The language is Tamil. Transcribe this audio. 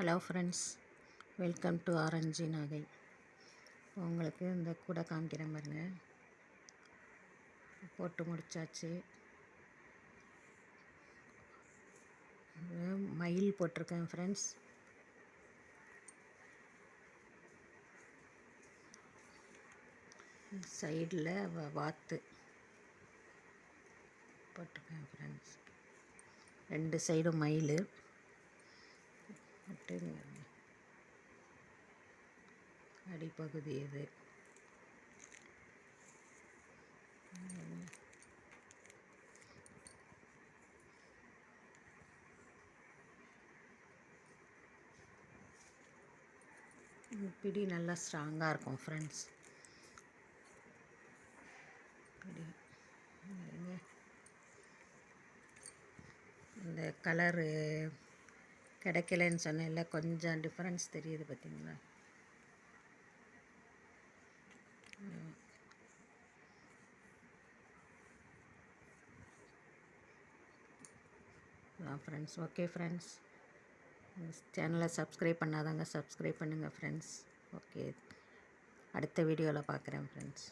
Hello friends welcome to orange Nagai உங்களுக்கு இந்த கூடை காமிக்கிறேன் பாருங்க போட்டு முடிச்சாச்சு. மயில் போட்டிருக்கேன் ஃப்ரெண்ட்ஸ் சைடில் வாத்து போட்டிருக்கேன் ஃப்ரெண்ட்ஸ் ரெண்டு சைடும் மயில். அடிப்பகுதி இது பிடி நல்லா ஸ்ட்ராங்காக இருக்கும் ஃப்ரெண்ட்ஸ் இந்த கலரு கிடைக்கலன்னு சொன்னேன்ல கொஞ்சம் டிஃப்ரென்ஸ் தெரியுது பார்த்தீங்களா ஃப்ரெண்ட்ஸ் ஓகே ஃப்ரெண்ட்ஸ் சேனலை சப்ஸ்கிரைப் பண்ணாதாங்க சப்ஸ்கிரைப் பண்ணுங்கள் ஃப்ரெண்ட்ஸ் ஓகே அடுத்த வீடியோவில் பார்க்குறேன் ஃப்ரெண்ட்ஸ்